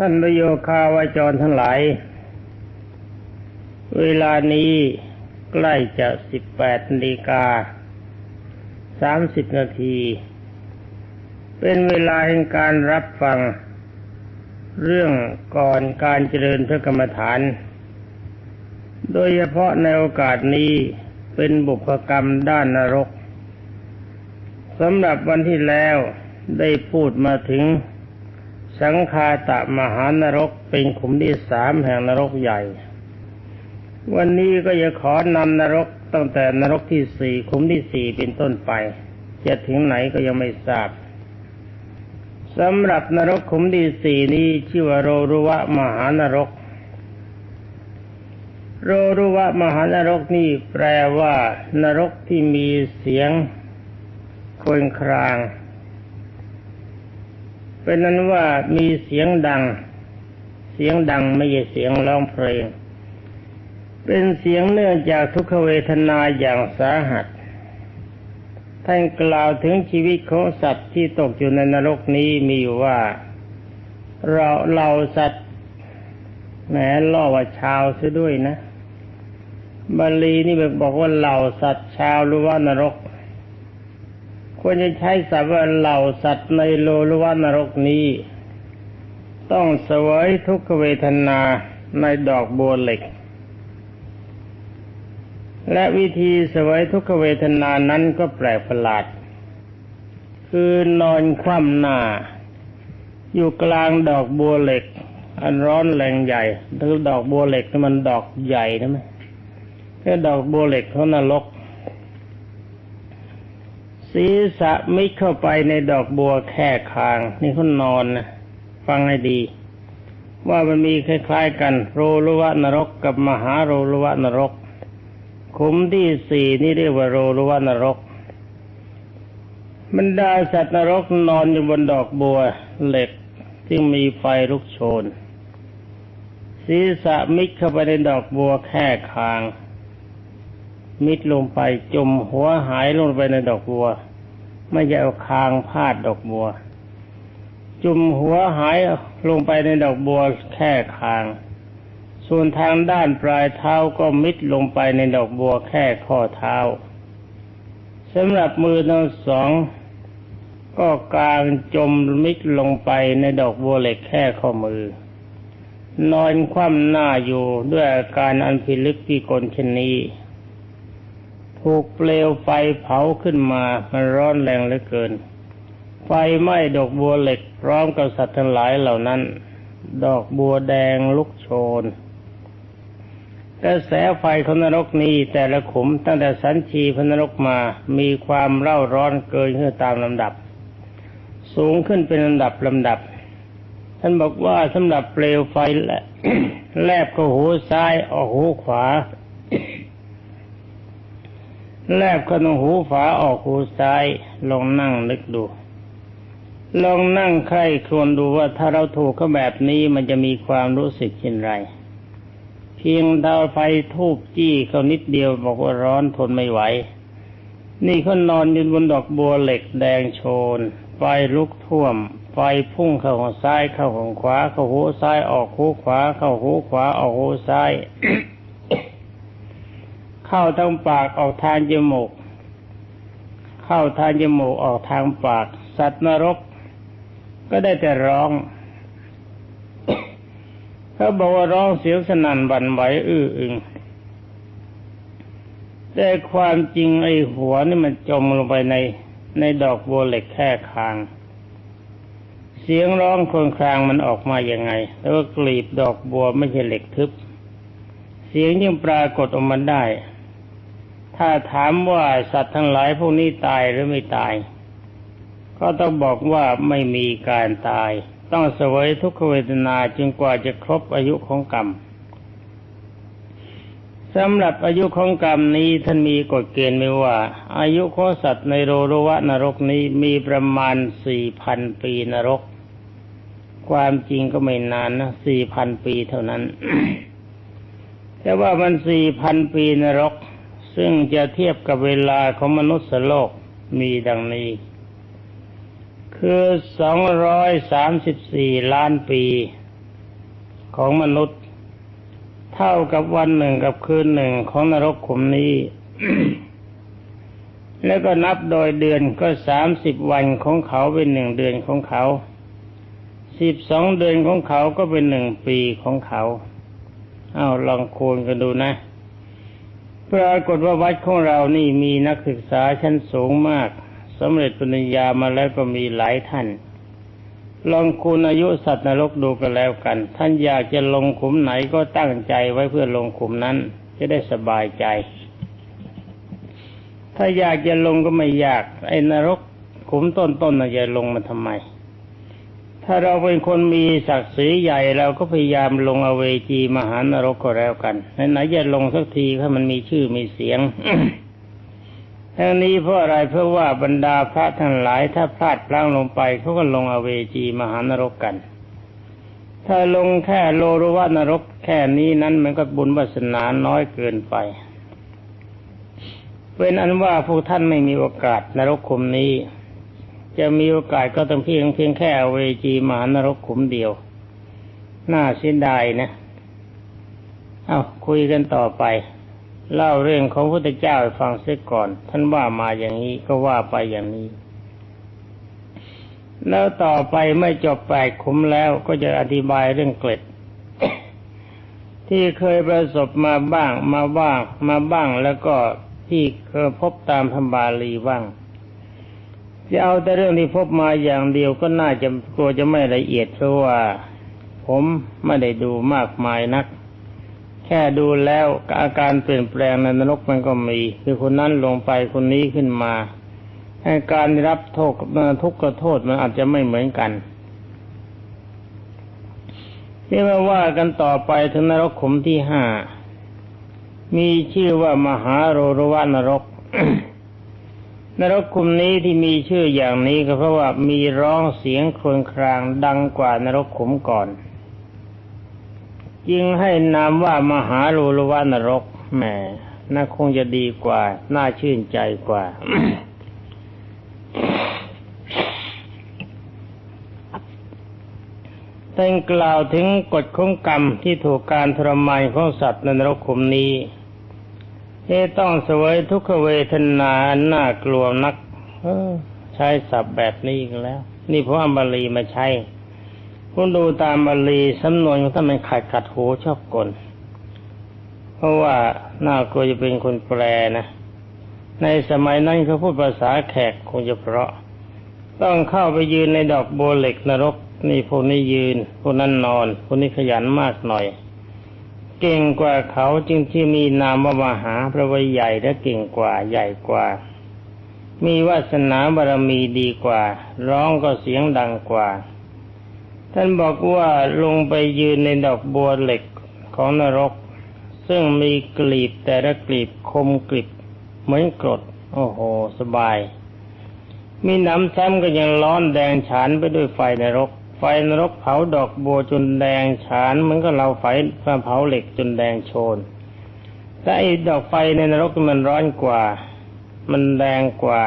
ท่านประโยคาวาจรทั้งหลาย เวลานี้ใกล้จะสิบแปดนาฬิกาสามสิบนาที เป็นเวลาแห่งการรับฟัง เรื่องก่อนการเจริญพระกรรมฐาน โดยเฉพาะในโอกาสนี้เป็นบุพกรรมด้านนรกสำหรับวันที่แล้วได้พูดมาถึง สังคาตะมหานรกเป็นขุมที่สามแห่งนรกใหญ่ วันนี้ก็จะขอนำนรกตั้งแต่นรกที่สี่ขุมที่สี่เป็นต้นไป จะถึงไหนก็ยังไม่ทราบสำหรับนรกขุมที่สี่นี้ชื่อว่าโรรุวะมหานรก โรรุวะมหานรกนี่แปลว่านรกที่มีเสียงควนคราง เป็นนั้นว่ามีเสียงดัง เสียงดังไม่ใช่เสียงร้องเพลง เป็นเสียงเนื่องจากทุกขเวทนาอย่างสาหัสท่านกล่าวถึงชีวิตของสัตว์ที่ตกอยู่ในนรกนี้มีอยู่ว่า เราเราสัตว์แหมล่อว่าชาวซะด้วยนะบาลีนี่บอกว่าเหล่าสัตว์ชาวหรือว่านรก ควรจะใช้ศัพท์ว่าเหล่าสัตว์ในโลลวนรกนี้ ต้องเสวยทุกขเวทนาในดอกบัวเหล็ก และวิธีเสวยทุกขเวทนานั้นก็แปลกประหลาด คือนอนคว่ำหน้า อยู่กลางดอกบัวเหล็ก อันร้อนแรงใหญ่หรือดอกบัวเหล็กมันดอกใหญ่นะไหมแค่ดอกบัวเหล็กเขานรก ศีรษะมิดเข้าไปในดอกบัวแค่คาง นี่เขานอนนะฟังให้ดี ว่ามันมีคล้ายๆกัน โรลวะนรกกับมหาโรลวะนรก ขุมที่สี่นี่เรียกว่าโรลวะนรกบรรดาสัตว์นรกนอนอยู่บนดอกบัวเหล็กที่มีไฟลุกโชน ศีรษะมิดเข้าไปในดอกบัวแค่คาง มิดลงไปจมหัวหายลงไปในดอกบัว ไม่ใช่เอาคางพาดดอกบัว จุ่มหัวหายลงไปในดอกบัวแค่คาง ส่วนทางด้านปลายเท้าก็มิดลงไปในดอกบัวแค่ข้อเท้าสำหรับมือทั้งสอง ก็กลางจมมิดลงไปในดอกบัวเหล็กแค่ข้อมือ นอนคว่ำหน้าอยู่ด้วยอาการอันพิลึกพิกลเช่นนี้ ถูกเปลวไฟเผาขึ้นมามันร้อนแรงเหลือเกิน ไฟไหม้ดอกบัวเหล็กพร้อมกับสัตว์ทั้งหลายเหล่านั้น ดอกบัวแดงลุกโชนกระแสไฟของนรกนี้แต่ละขุมตั้งแต่สันชีพนรกมามีความเร่าร้อนเกินขึ้นตามลำดับ สูงขึ้นเป็นลำดับลำดับ ท่านบอกว่าสำหรับเปลวไฟแลบเข้าหูซ้ายออกหูขวา แลบขนหูฝาออกหูซ้าย ลองนั่งนึกดู ลองนั่งใครควรดูว่าถ้าเราถูกเขาแบบนี้มันจะมีความรู้สึกเช่นไร เพียงดาวไฟทูบจี้เขานิดเดียวบอกว่าร้อนทนไม่ไหว นี่เขานอนอยู่บนดอกบัวเหล็กแดงโชน ไฟลุกท่วม ไฟพุ่งเข้าของซ้ายเข้าของขวาเข้าหูซ้ายออกหูขวาเข้าหูขวาออกหูซ้าย เข้าทางปากออกทางจมูก เข้าทางจมูกออกทางปาก สัตว์นรก ก็ได้แต่ร้องเขาบอกว่าร้องเสียงสนั่นบันไหวอื้ออึงแต่ความจริงไอ้หัวนี่มันจมลงไปในในดอกบัวเหล็กแค่คาง เสียงร้องคนครางมันออกมาอย่างไง แล้วก็กลีบดอกบัวไม่ใช่เหล็กทึบ เสียงยังปรากฏออกมาได้ ถ้าถามว่าสัตว์ทั้งหลายพวกนี้ตายหรือไม่ตาย ก็ต้องบอกว่าไม่มีการตาย ต้องเสวยทุกขเวทนาจนกว่าจะครบอายุของกรรมสำหรับอายุของกรรมนี้ท่านมีกฎเกณฑ์ไว้ว่า อายุของสัตว์ในโรรวะนรกนี้มีประมาณสี่พันปีนรก ความจริงก็ไม่นานนะสี่พันปีเท่านั้น แต่ว่ามันสี่พันปีนรก ซึ่งจะเทียบกับเวลาของมนุษย์โลกมีดังนี้ คือสองร้อยสามสิบสี่ล้านปีของมนุษย์ เท่ากับวันหนึ่งกับคืนหนึ่งของนรกขุมนี้ แล้วก็นับโดยเดือนก็สามสิบวันของเขาเป็นหนึ่งเดือนของเขาสิบสองเดือนของเขาก็เป็นหนึ่งปีของเขา เอาลองคูณกันดูนะ ปรากฏว่าวัดของเรานี่มีนักศึกษาชั้นสูงมากสำเร็จปริญญามาแล้วก็มีหลายท่าน ลองคูณอายุสัตว์นรกดูกันแล้วกัน ท่านอยากจะลงขุมไหนก็ตั้งใจไว้เพื่อลงขุมนั้น จะได้สบายใจ ถ้าอยากจะลงก็ไม่ยาก ไอ้นรกขุมต้นๆน่ะจะลงมาทำไม ถ้าเราเป็นคนมีศักดิ์ศรีใหญ่เราก็พยายามลงอเวจีมหานรกก็แล้วกันไหนๆจะลงสักทีถ้ามันมีชื่อมีเสียงทั้งนี้เพราะอะไรเพราะว่าบรรดาพระทั้งหลายถ้าพลาดพลั้งลงไปเขาก็ลงอเวจีมหานรกกัน ถ้าลงแค่โลรวานรกแค่นี้นั้นมันก็บุญวาสนาน้อยเกินไปเป็นอันว่าพวกท่านไม่มีโอกาสนรกขุมนี้ จะมีโอกาสก็ต้องเพียงเพียงแค่เวจีมหานรกขุมเดียว น่าเสียดายนะเอาคุยกันต่อไป เล่าเรื่องของพระพุทธเจ้าให้ฟังเสียก่อน ท่านว่ามาอย่างนี้ก็ว่าไปอย่างนี้ แล้วต่อไปไม่จบแปดขุมแล้วก็จะอธิบายเรื่องเกล็ด ที่เคยประสบมาบ้าง มาบ้าง มาบ้างแล้วก็ที่เคยพบตามธรรมบาลีบ้าง จะเอาแต่เรื่องที่พบมาอย่างเดียวก็น่าจะกลัวจะไม่ละเอียดเพราะว่า ผมไม่ได้ดูมากมายนัก แค่ดูแล้วอาการเปลี่ยนแปลงในนรกมันก็มี คือคนนั้นลงไปคนนี้ขึ้นมาให้การรับโทษทุกข์กับโทษมันอาจจะไม่เหมือนกันที่มาว่ากันต่อไปถึงนรกขุมที่ห้ามีชื่อว่ามหาโรรวานรก นรกขุมนี้ที่มีชื่ออย่างนี้ก็เพราะว่ามีร้องเสียงครวญครางดังกว่านรกขุมก่อนจึงให้นามว่ามหาโรรวานรกแหมน่าคงจะดีกว่า น่าชื่นใจกว่าท่านกล่าวถึงกฎของกรรมที่ถูกการทรมานของสัตว์ในนรกขุมนี้ ที่ต้องเสวยทุกขเวทนาอันน่ากลัวนัก เออ ใช้ศัพท์แบบนี้อีกแล้ว นี่เพราะอัมบาลีมาใช้คุณดูตามบาลีสำนวนของท่ามันขัดขัดหูชอบกลเพราะว่าน่ากลัวจะเป็นคนแปลนะ ในสมัยนั้นเขาพูดภาษาแขกคงจะเพราะ ต้องเข้าไปยืนในดอกโบเล็กนรก นี่พวกนี้ยืน พวกนั้นนอน พวกนี้ขยันมากหน่อย เก่งกว่าเขาจึงที่มีนามว่ามหาพระวิใหญ่และเก่งกว่าใหญ่กว่า มีวาสนาบารมีดีกว่า ร้องก็เสียงดังกว่า ท่านบอกว่าลงไปยืนในดอกบัวเหล็กของนรก ซึ่งมีกลีบแต่ละกลีบคมกลีบเหมือนกรด โอ้โห สบาย มีน้ำซ้ำก็ยังร้อนแดงฉานไปด้วยไฟนรก ไฟนรกเผาดอกบัวจนแดงฉานมือนกับเราไฟเผาเหล็กจนแดงโชนแต่ไอ้ดอกไฟในนรกมันร้อนกว่า มันแดงกว่า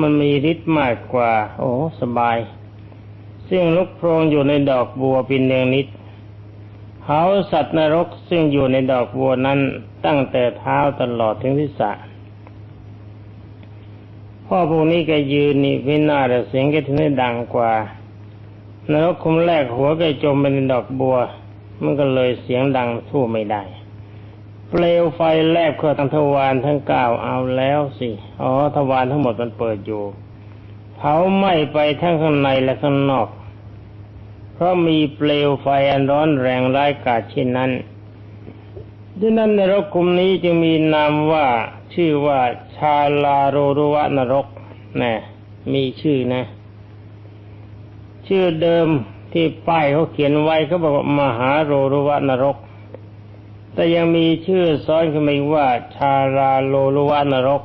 มันมีฤทธิ์มากกว่า โอ้สบาย ซึ่งลุกโพรงอยู่ในดอกบัวเป็นเนืองนิดเผาสัตว์นรกซึ่งอยู่ในดอกบัวนั้นตั้งแต่เท้าตลอดถึงทิศะพ่อพวกนี้แกยืนนี่วินาแต่เสียงแกถึงได้ดังกว่า นรกคุมแรกหัวแกจมไปในดอกบัว มันก็เลยเสียงดังสู้ไม่ได้ เปลวไฟแลบเข้าทั้งทวารทั้งก้าเอาแล้วสิอ๋อทวารทั้งหมดมันเปิดอยู่เผาไหม้ไปทั้งข้างในและข้างนอก เพราะมีเปลวไฟอันร้อนแรงร้ายกาจเช่นนั้นดังนั้นนรกคุมนี้จึงมีนามว่าชื่อว่าชาลาโรรุวะนรกนะมีชื่อนะ ชื่อเดิมที่ป้ายเขาเขียนไว้เขาบอกว่ามหาโรรุวะนรก แต่ยังมีชื่อซ้อนขึ้นมาอีกว่า ชาลาโลรุวะนรก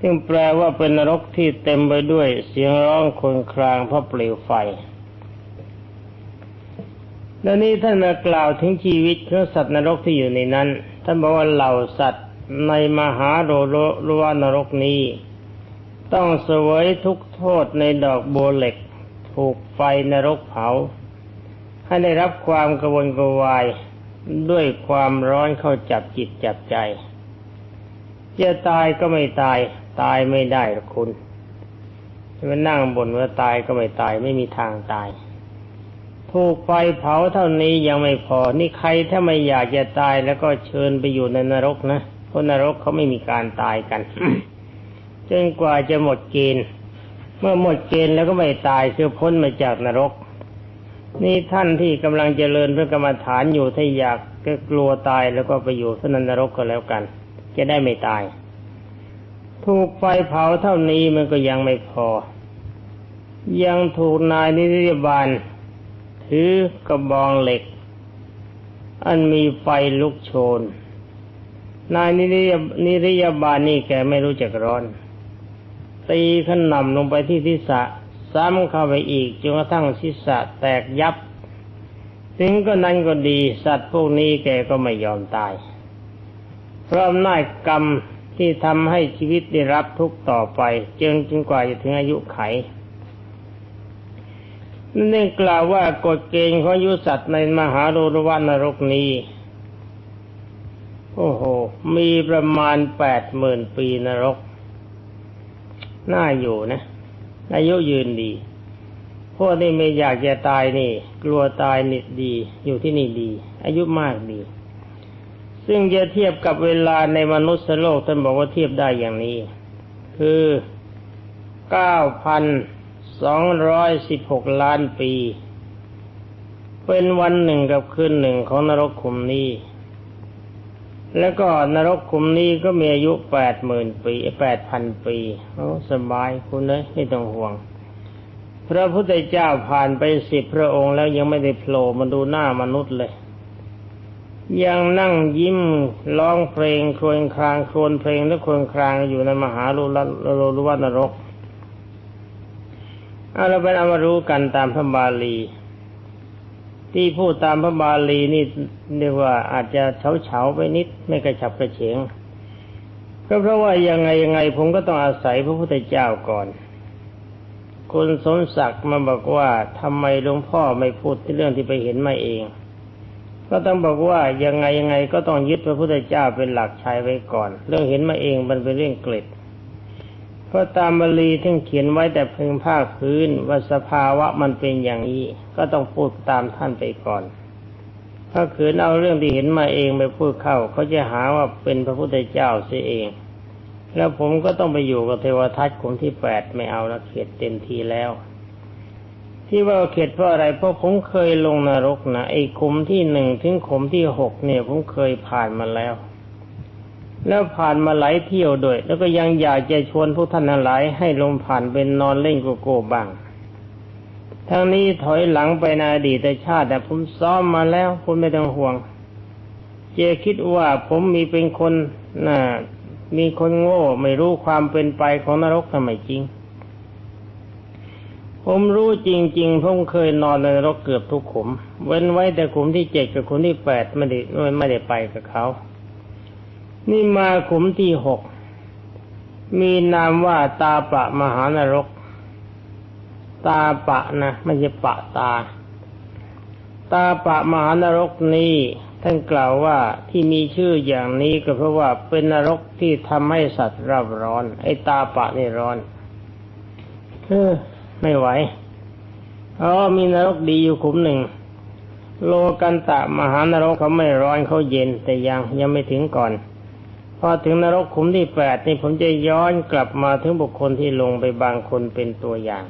ซึ่งแปลว่าเป็นนรกที่เต็มไปด้วยเสียงร้องครวญครางเพราะเปลวไฟแล้วนี้ท่านมากล่าวถึงชีวิตของสัตว์นรกที่อยู่ในนั้น ท่านบอกว่าเหล่าสัตว์ในมหาโรโรรวานรกนี้ ต้องเสวยทุกโทษในดอกบัวเหล็ก ถูกไฟนรกเผา ให้ได้รับความกระวนกระวายด้วยความร้อนเข้าจับจิตจับใจจะตายก็ไม่ตาย ตายไม่ได้หรอกคุณจะมานั่งบนว่าตายก็ไม่ตายไม่มีทางตาย ถูกไฟเผาเท่านี้ยังไม่พอ นี่ใครถ้าไม่อยากจะตายแล้วก็เชิญไปอยู่ในนรกนะเพราะนรกเขาไม่มีการตายกันจนกว่าจะหมดเกณฑ์ มื่อหมดเกณฑ์แล้วก็ไม่ตายคือพ้นมาจากนรก นี่ท่านที่กำลังเจริญพระกรรมฐานอยู่ถ้าอยากก็กลัวตายแล้วก็ไปอยู่สนันนรกก็แล้วกัน จะได้ไม่ตาย ถูกไฟเผาเท่านี้มันก็ยังไม่พอ ยังถูกนายนิรยบาลถือกระบองเหล็ก อันมีไฟลุกโชน นายนิรยานิรยาบาลนี่แกไม่รู้จักร้อน ตีขนำลงไปที่ทิศะซ้ำเข้าไปอีกจนกระทั่งศีรษะแตกยับ ถึงก็นั้นก็ดี สัตว์พวกนี้แกก็ไม่ยอมตาย เพราะอำนาจกรรมที่ทำให้ชีวิตได้รับทุกข์ต่อไปจนจนกว่าจะถึงอายุไขนั่นเองกล่าวว่ากฎเกณฑ์ของยุสัตว์ในมหาโรรวานรกนี้ โอ้โห มีประมาณแปดหมื่นปีนรก น่าอยู่นะอายุยืนดี พวกนี้ไม่อยากจะตายนี่ กลัวตายนิดดี อยู่ที่นี่ดี อายุมากดี ซึ่งจะเทียบกับเวลาในมนุษย์โลกท่านบอกว่าเทียบได้อย่างนี้ คือเก้าพันสองร้อยสิบหกล้านปี เป็นวันหนึ่งกับคืนหนึ่งของนรกขุมนี้ แล้วก็นรกขุมนี้ก็มีอายุแปดหมื่นปีแปดพันปีโอ้สบายคุณเลยไม่ต้องห่วง พระพุทธเจ้าผ่านไปสิบพระองค์แล้วยังไม่ได้โผล่มาดูหน้ามนุษย์เลย ยังนั่งยิ้มร้องเพลงครวญครางครวญเพลงและครวญครางอยู่ในมหาลุลโลลุวันรกเอาเราไปเอามารู้กันตามพระบาลี ที่พูดตามพระบาลีนี่เรียกว่าอาจจะเฉาเฉาๆไปนิดไม่กระฉับกระเฉง ก็เพราะว่ายังไงยังไงผมก็ต้องอาศัยพระพุทธเจ้าก่อนคุณสมศักดิ์มาบอกว่าทำไมหลวงพ่อไม่พูดเรื่องที่ไปเห็นมาเอง ก็ต้องบอกว่ายังไงยังไงก็ต้องยึดพระพุทธเจ้าเป็นหลักชัยไว้ก่อน เรื่องเห็นมาเองมันเป็นเรื่องเกล็ด พราะตามบาลีท่านเขียนไว้แต่เพียงภาคพื้นว่าสภาวะมันเป็นอย่างนี้ก็ต้องพูดตามท่านไปก่อน ถ้าขืนเอาเรื่องที่เห็นมาเองไปพูดเข้าเขาจะหาว่าเป็นพระพุทธเจ้าเสียเอง แล้วผมก็ต้องไปอยู่กับเทวทัตขุมที่แปดไม่เอาละเข็ดเต็มทีแล้ว ที่ว่าเข็ดเพราะอะไรเพราะผมเคยลงนรกนะไอ้ขุมที่หนึ่งถึงขุมที่หกเนี่ยผมเคยผ่านมาแล้ว แล้วผ่านมาหลายเที่ยวด้วย แล้วก็ยังอยากจะชวนพวกท่านหลายให้ลงผ่านเป็นนอนเล่นโกโก้บ้าง ทั้งนี้ถอยหลังไปในอดีตชาติแต่ผมซ้อมมาแล้วคุณไม่ต้องห่วง เจคิดว่าผมมีเป็นคนน่ะมีคนโง่ไม่รู้ความเป็นไปของนรกทำไมจริง ผมรู้จริง ๆ ผมเคยนอนในนรกเกือบทุกขุม เว้นไว้แต่ขุมที่เจ็ดกับขุมที่แปดไม่ได้ไม่ได้ไปกับเขา นี่มาขุมที่หก มีนามว่าตาปะมหานรก ตาปะนะไม่ใช่ปะตา ตาปะมหานรกนี้ท่านกล่าวว่าที่มีชื่ออย่างนี้ก็เพราะว่าเป็นนรกที่ทำให้สัตว์รับร้อน ไอ้ตาปะนี่ร้อนเออไม่ไหวอ๋อมีนรกดีอยู่ขุมหนึ่งโลกันตะมหานรกเขาไม่ร้อนเขาเย็นแต่ยังยังไม่ถึงก่อน อถึงนรกขุมที่แปดนี่ผมจะย้อนกลับมาถึงบุคคลที่ลงไปบางคนเป็นตัวอย่าง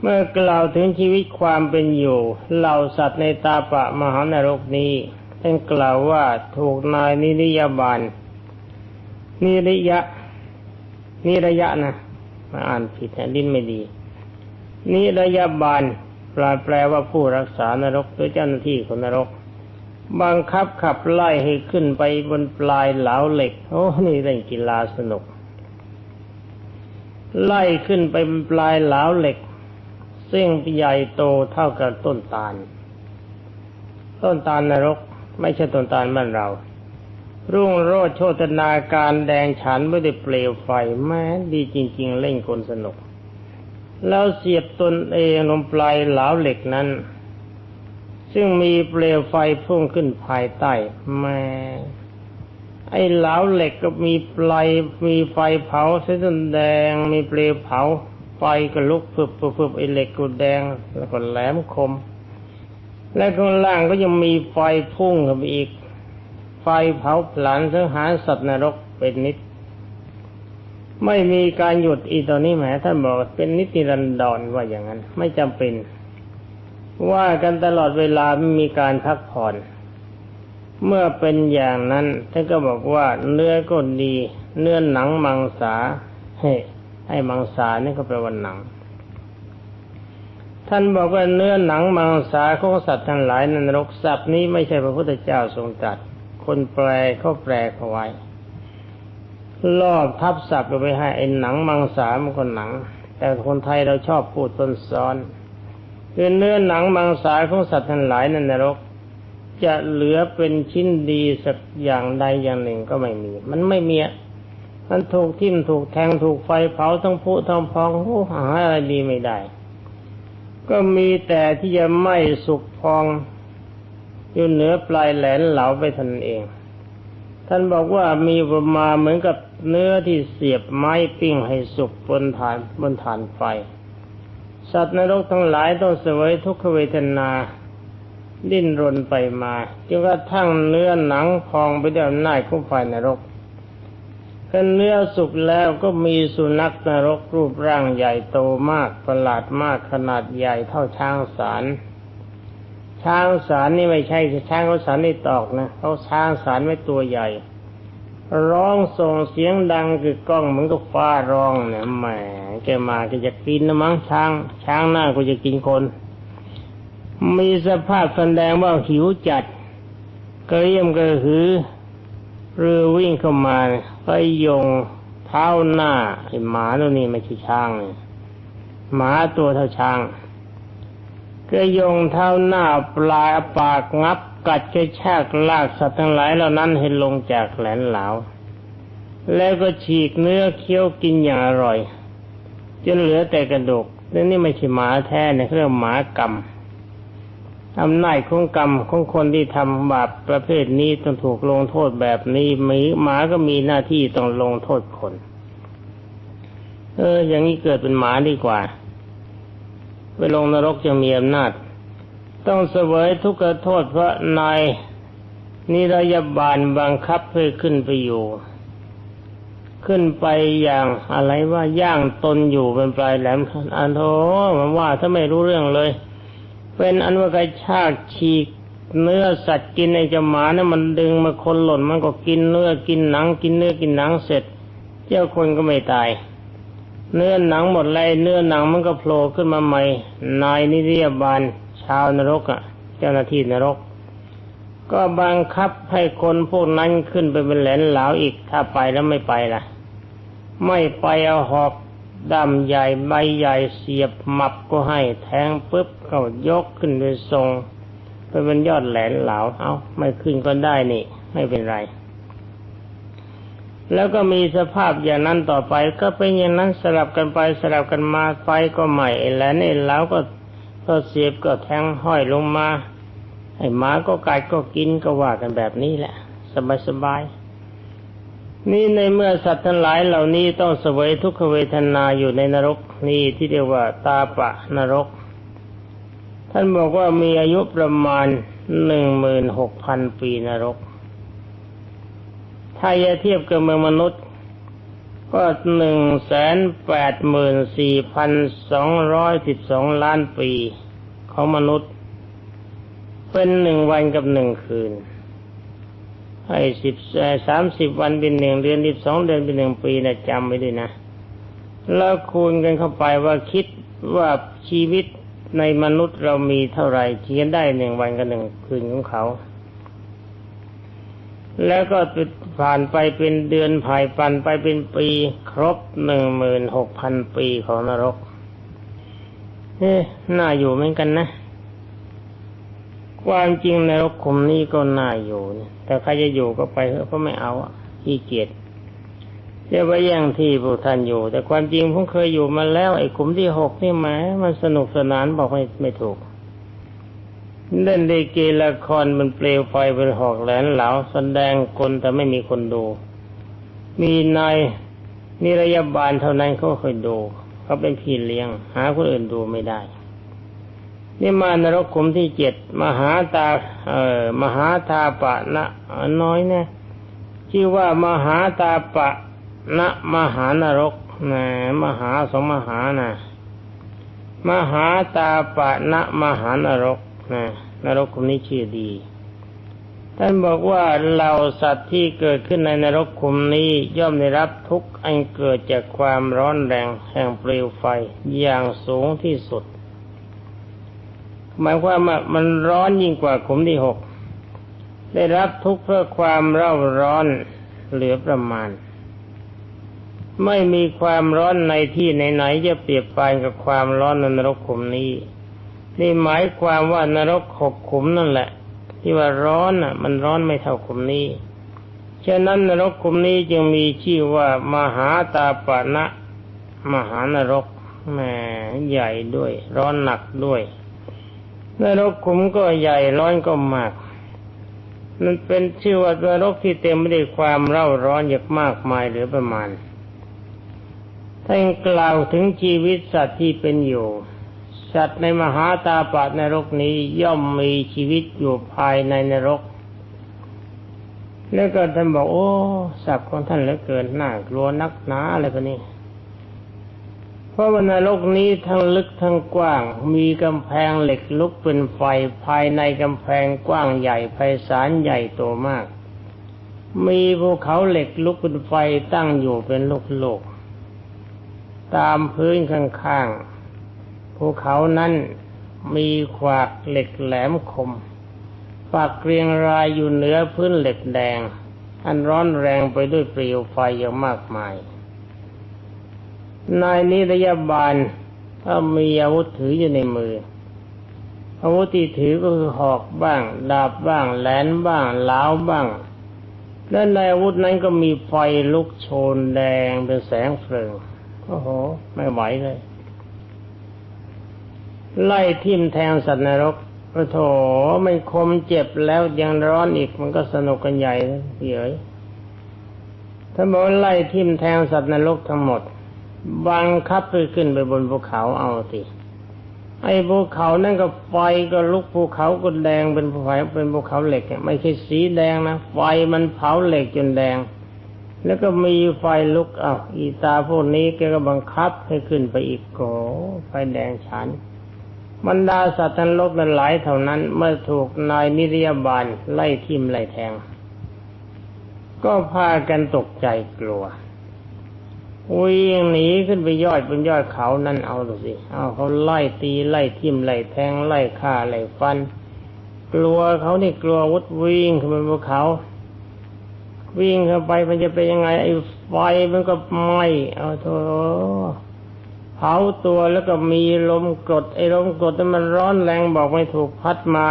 เมื่อกล่าวถึงชีวิตความเป็นอยู่เหล่าสัตว์ในตาปะมหานรกนี้ท่านกล่าวว่าถูกนายนิริยาบาลนิริยะนิระยะนะมาอ่านผิดนะลิ้นไม่ดีนิระยาบาลแปลแปลว่าผู้รักษานรกหรือเจ้าหน้าที่ของนรก บังคับขับไล่ให้ขึ้นไปบนปลายเหลาเหล็ก โอ้นี่เล่นกีฬาสนุก ไล่ขึ้นไปบนปลายเหลาเหล็ก ซึ่งใหญ่โตเท่ากับต้นตาล ต้นตาลนรก ไม่ใช่ต้นตาลบ้านเรา รุ่งโรจน์โชตนาการแดงฉันไม่ได้เปลวไฟแม้ดีจริง ๆ เล่นคนสนุก แล้วเสียบตนเองลงปลายเหลาเหล็กนั้น ซึ่งมีเปลวไฟพุ่งขึ้นภายใต้แม่ไอ้เหลาเหล็กก็มีปลายมีไฟเผาเส้นแดง มีเปลวเผาไฟก็ลุกพึบพึบพึบไอ้เหล็กก็แดงแล้วก็แหลมคม และข้างล่างก็ยังมีไฟพุ่งขึ้นไปอีก ไฟเผาผลาญสังหารสัตว์นรกเป็นนิด ไม่มีการหยุดอีตอนนี้แหมท่านบอกเป็นนิติรันดรว่าอย่างนั้น ไม่จำเป็น ว่ากันตลอดเวลาไม่มีการพักผ่อน เมื่อเป็นอย่างนั้นท่านก็บอกว่าเนื้อก็ดี เนื้อหนังมังสาเฮ้ไอ้มังสานี่ก็แปลว่าหนัง ท่านบอกว่าเนื้อหนังมังสาของสัตว์ทั้งหลายในนรกสัตว์นี้ไม่ใช่พระพุทธเจ้าทรงตรัสคนแปลเขาแปลเขาไว้ลอบทับศัพท์ไปให้ไอ้หนังมังสามันก็หนัง แต่คนไทยเราชอบพูดต้นซ้อน คือเนื้อหนังมังสายของสัตว์ทั้งหลายในนรก จะเหลือเป็นชิ้นดีสักอย่างใดอย่างหนึ่งก็ไม่มี มันไม่มีอะมันถูกทิ่มถูกแทงถูกไฟเผาทั้งผุทั้งพองโอ้หาอะไรดีไม่ได้ ก็มีแต่ที่จะไหม้สุกพองอยู่เหนือปลายแหลนเหลาไปทันเอง ท่านบอกว่ามีประมาณเหมือนกับเนื้อที่เสียบไม้ปิ้งให้สุกบนฐานบนฐานไฟ สัตว์นรกทั้งหลายต้องเสวยทุกขเวทนา ดิ้นรนไปมาจนกระทั่งเนื้อหนังพองไปด้วยอำนาจของไฟนรกถ้าเนื้อสุกแล้วก็มีสุนัขนรกรูปร่างใหญ่โตมากประหลาดมากขนาดใหญ่เท่าช้างสาร ช้างสารนี่ไม่ใช่ช้างเขาสารในตอกนะเขาช้างสารไม่ตัวใหญ่ ร้องส่งเสียงดังคือกล้องเหมือนกับฟ้าร้องเนี่ยแหมแกมาก็จะกินนะมั้งช้าง ช้างหน้าก็จะกินคน มีสภาพแสดงว่าหิวจัดกระเยี่ยมกระหือเรือวิ่งเข้ามาไปยงเท้าหน้าไอ้หมาตัวนี้ไม่ใช่ช้างเลยหมาตัวเท่าช้างก็ยงเท้าหน้าปลายปากงับ กัดกระชากลากสัตว์ทั้งหลายเหล่านั้นให้ลงจากแหลนเหลาแล้วก็ฉีกเนื้อเคี้ยวกินอย่างอร่อย จนเหลือแต่กระดูกนี่นี่ไม่ใช่หมาแท้เนี่ยเรียกหมากรรมอำนาจของกรรมของคนที่ทำบาปประเภทนี้ต้องถูกลงโทษแบบนี้หมีหมาก็มีหน้าที่ต้องลงโทษคน เออ อย่างนี้เกิดเป็นหมาดีกว่า ไปลงนรกจะมีอำนาจ ต้องเสวยทุกขโทษเพราะนายนิรยาบาลบังคับให้ขึ้นไปอยู่ ขึ้นไปอย่างอะไรว่าย่างตนอยู่เป็นปลายแหลมอันโธมันว่าถ้าไม่รู้เรื่องเลย เป็นอันว่ากระชากฉีกเนื้อสัตว์กินไอ้เจ้าหมาเนี่ยมันดึงมาคนหล่นมันก็กินเนื้อกินหนังกินเนื้อกินหนังเสร็จ เจ้าคนก็ไม่ตาย เนื้อหนังหมดเลยเนื้อหนังมันก็โผล่ขึ้นมาใหม่ นายนิรยาบาล ชาวนรกอะ เจ้าหน้าที่นรก ก็บังคับให้คนพวกนั้นขึ้นไปเป็นแหลนเหลาอีกถ้าไปแล้วไม่ไปล่ะ ไม่ไปเอาหอกดำใหญ่ใบใหญ่เสียบหมับก็ให้แทงปุ๊บก็ยกขึ้นโดยทรงไปเป็นยอดแหลนเหลาเอาไม่ขึ้นก็ได้นี่ ไม่เป็นไร แล้วก็มีสภาพอย่างนั้นต่อไป ก็เป็นอย่างนั้นสลับกันไปสลับกันมาไฟก็ใหม่แหลนไอ้เหลาก็ ก็เสียบก็แทงห้อยลงมาไอ้หมาก็กัดก็กินก็ว่ากันแบบนี้แหละ สบายสบายๆนี่ในเมื่อสัตว์ทั้งหลายเหล่านี้ต้องเสวยทุกขเวทนาอยู่ในนรกนี่ที่เรียกว่าตาปะนรก ท่านบอกว่ามีอายุประมาณหนึ่งหมื่นหกพันปีนรก ถ้าจะเทียบกับเมืองมนุษย์ ก็หนึ่งแสนแปดหมื่นสี่พันสองร้อยสิบสองล้านปีของมนุษย์ เป็นหนึ่งวันกับหนึ่งคืนให้สิบสามสิบวันเป็นหนึ่งเดือนสิบสองเดือนเป็นหนึ่งปีนะจำไว้ด้วยนะ แล้วคูณกันเข้าไปว่าคิดว่าชีวิตในมนุษย์เรามีเท่าไหร่เทียนได้หนึ่งวันกับหนึ่งคืนของเขา แล้วก็ผ่านไปเป็นเดือนผ่ายปันไปเป็นปีครบหนึ่งหมื่นหกพันปีของนรกเอ๊ะน่าอยู่เหมือนกันนะ ความจริงนรกขุมนี้ก็น่าอยู่แต่ใครจะอยู่ก็ไปเถอะเพราะไม่เอาอะขี้เกียจจะไปแย่งที่พวกท่านอยู่ แต่ความจริงผมเคยอยู่มาแล้วไอ้ขุมที่หกนี่แหมมันสนุกสนานบอกไม่ไม่ถูก เล่นดีเกละครมันเปลวไฟเป็นหอกแหลนเหลาแสดงคนแต่ไม่มีคนดู มีนายนิรยาบาลเท่านั้นเขาเคยดูเขาเป็นพี่เลี้ยง หาคนอื่นดูไม่ได้ นี่มานรกขุมที่เจ็ดมหาตา เอ่อมหาตาปะนะน้อยนะชื่อว่ามหาตาปะนะมหานรกนะมหาสมหานะมหาตาปะนะมหานรก นะนรกคุมนี้ชื่อดี ท่านบอกว่าเราสัตว์ที่เกิดขึ้นในนรกคุมนี้ย่อมได้รับทุกข์อันเกิดจากความร้อนแรงแห่งเปลวไฟอย่างสูงที่สุด หมายความว่ามันร้อนยิ่งกว่าขุมที่หกได้รับทุกข์เพื่อความเร่าร้อนเหลือประมาณ ไม่มีความร้อนในที่ไหนๆจะเปรียบปานกับความร้อนในนรกขุมนี้ นี่หมายความว่านรกหกขุมนั่นแหละ ที่ว่าร้อนอะ มันร้อนไม่เท่าขุมนี้ฉะนั้นนรกขุมนี้จึงมีชื่อว่ามหาตาปะนะ มหานรกแหมใหญ่ด้วย ร้อนหนักด้วยนรกขุมก็ใหญ่ร้อนก็มาก มันเป็นชื่อว่านรกที่เต็มไปด้วยความเร่าร้อนอย่างมากมายหลือประมาณถ้ายังกล่าวถึงชีวิตสัตว์ที่เป็นอยู่ สัตว์ในมหาตาปะนรกนี้ย่อมมีชีวิตอยู่ภายในนรก แล้วก็ท่านบอกโอ้สัตว์ของท่านเหลือเกินน่ากลัวนักหนาอะไรแบบนี้เพราะว่านรกนี้ทั้งลึกทั้งกว้าง มีกำแพงเหล็กลุกเป็นไฟภายในกำแพงกว้างใหญ่ไพศาลใหญ่โตมาก มีภูเขาเหล็กลุกเป็นไฟตั้งอยู่เป็นลูกๆตามพื้นข้างๆ ภูเขานั้นมีขวากเหล็กแหลมคมปักเรียงรายอยู่เหนือพื้นเหล็กแดง อันร้อนแรงไปด้วยเปลวไฟอย่างมากมาย นายนิรยาบาลถ้ามีอาวุธถืออยู่ในมือ อาวุธที่ถือก็คือหอกบ้าง ดาบบ้างแหลนบ้างล้าวบ้าง และในอาวุธนั้นก็มีไฟลุกโชนแดงเป็นแสงเพลิงโอ้โห ไม่ไหวเลย ไล่ทิ่มแทงสัตว์นรกโอ้โถมันคมเจ็บแล้วยังร้อนอีกมันก็สนุกกันใหญ่เลยเยอถ้าบอกว่าไล่ทิ่มแทงสัตว์นรกทั้งหมดบังคับให้ขึ้นไปบนภูเขาเอาสิไอ้ภูเขานั่นก็ไฟก็ลุกภูเขาก็แดงเป็นภูเขาเป็นภูเขาเหล็กไม่ใช่สีแดงนะไฟมันเผาเหล็กจนแดง แล้วก็มีไฟลุกอ้าวอีตาพวกนี้แกก็บังคับให้ขึ้นไปอีกโกไฟแดงฉัน บรรดาสัตว์ทั้งโลกนั้นหลายเท่านั้น เมื่อถูกนายนิรยาบาลไล่ทิ่มไล่แทง ก็พากันตกใจกลัววิ่งหนีขึ้นไปยอดบนยอดเขานั่นเอาดูสิ เอาเขาไล่ตีไล่ทิ่มไล่แทงไล่ฆ่าไล่ฟัน กลัวเขานี่กลัววุดวิ่งขึ้นไปบนเขา วิ่งเข้าไปมันจะเป็นยังไงไอ้ไฟมันก็ไหม้เอาโถอะ เผาตัวแล้วก็มีลมกรดไอ้ลมกรดนั้นมันร้อนแรงบอกไม่ถูกพัดมา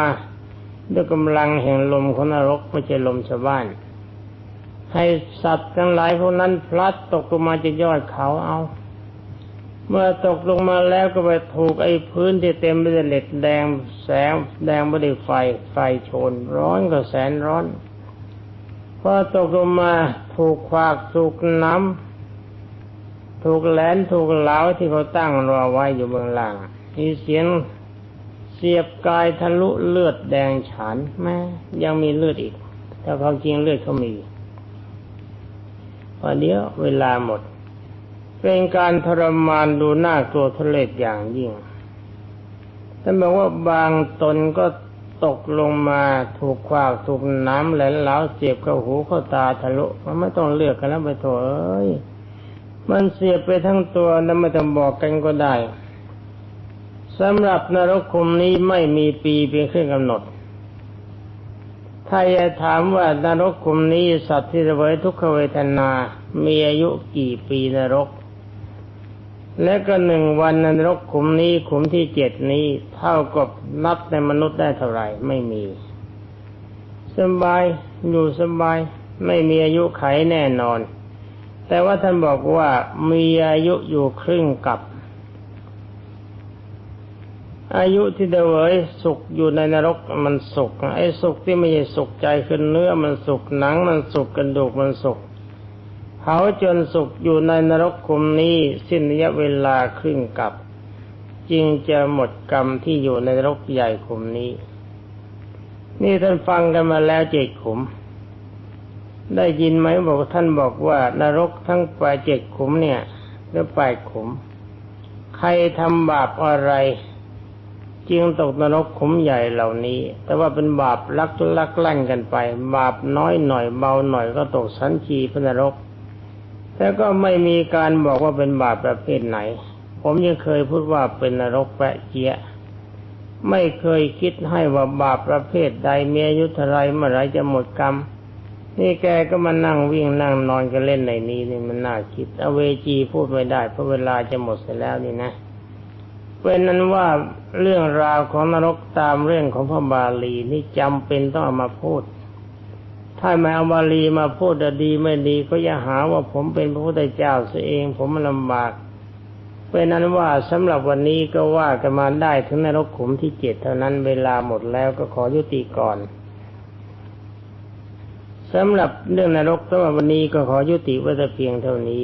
ด้วยกำลังแห่งลมของนรกไม่ใช่ลมชาวบ้าน ให้สัตว์ทั้งหลายพวกนั้นพลัดตกลงมาจากยอดเขาเอา เมื่อตกลงมาแล้วก็ไปถูกไอ้พื้นที่เต็มไปด้วยเหล็กแดงแสงแดงไปด้วยไฟไฟโชน ร้อนก็แสนร้อนพอตกลงมาถูกควากถูกน้ำ ถูกแหลนถูกเหลาที่เขาตั้งรอไว้อยู่เบื้องล่าง มีเสียงเสียบกายทะลุเลือดแดงฉานแม่ยังมีเลือดอีก แต่ความจริงเลือดเขามีวันนี้เวลาหมด เป็นการทรมานดูหน้ากลัวทุเรศอย่างยิ่งท่านบอกว่าบางตนก็ตกลงมาถูกควากถูกน้ำแหลนเหลาเสียบเข้าหูเข้าตาทะลุมันไม่ต้องเลือกกันแล้วไปโถเอ้ย มันเสียบไปทั้งตัวนั้นไม่ต้องบอกกันก็ได้สำหรับนรกคุมนี้ไม่มีปีเป็นเครื่องกำหนด ถ้าจะถามว่านรกคุมนี้สัตว์ที่เวยทุกขเวทนา มีอายุกี่ปีนรก และก็หนึ่งวันนรกขุมนี้ขุมที่เจ็ดนี้ เท่ากับนับในมนุษย์ได้เท่าไหร่ไม่มี สบายอยู่สบายไม่มีอายุไขแน่นอน แต่ว่าท่านบอกว่ามีอายุอยู่ครึ่งกับ อายุที่เดเวยสุขอยู่ในนรกมันสุขไอ้สุขที่ไม่ใช่สุขใจคือเนื้อมันสุขหนังมันสุขกระดูกมันสุขเผาจนสุขอยู่ในนรกคุมนี้สิ้นระยะเวลาครึ่งกับ จึงจะหมดกรรมที่อยู่ในนรกใหญ่คุมนี้ นี่ท่านฟังกันมาแล้วเจ็ดขุม ได้ยินไหมบอกท่านบอกว่านรกทั้งแปดเจ็ดขุมเนี่ยหรือแปดขุม ใครทำบาปอะไรจึงตกนรกขุมใหญ่เหล่านี้ แต่ว่าเป็นบาปลักลักลั่นกันไป บาปน้อยหน่อยเบาหน่อยก็ตกสันชีพนรก แต่ก็ไม่มีการบอกว่าเป็นบาปประเภทไหน ผมยังเคยพูดว่าเป็นนรกแปะเจียะไม่เคยคิดให้ว่าบาปประเภทใดมีอายุเท่าไรเมื่อไรจะหมดกรรม นี่แกก็มานั่งวิ่งนั่งนอนกันเล่นในนี้นี่มันน่าคิดอเวจีพูดไม่ได้เพราะเวลาจะหมดเสียแล้วนี่นะเป็นนั้นว่าเรื่องราวของนรกตามเรื่องของพระบาลีนี่จำเป็นต้องเอามาพูด ถ้าไม่เอาบาลีมาพูดจะดีไม่ดีก็อย่าหาว่าผมเป็นพระพุทธเจ้าเสียเองผมมันลำบากเป็นนั้นว่าสำหรับวันนี้ก็ว่ากันมาได้ถึงนรกขุมที่เจ็ดเท่านั้นเวลาหมดแล้วก็ขอยุติก่อน สำหรับเรื่องนรกสำหรับวันนี้ก็ขอยุติไว้แต่เพียงเท่านี้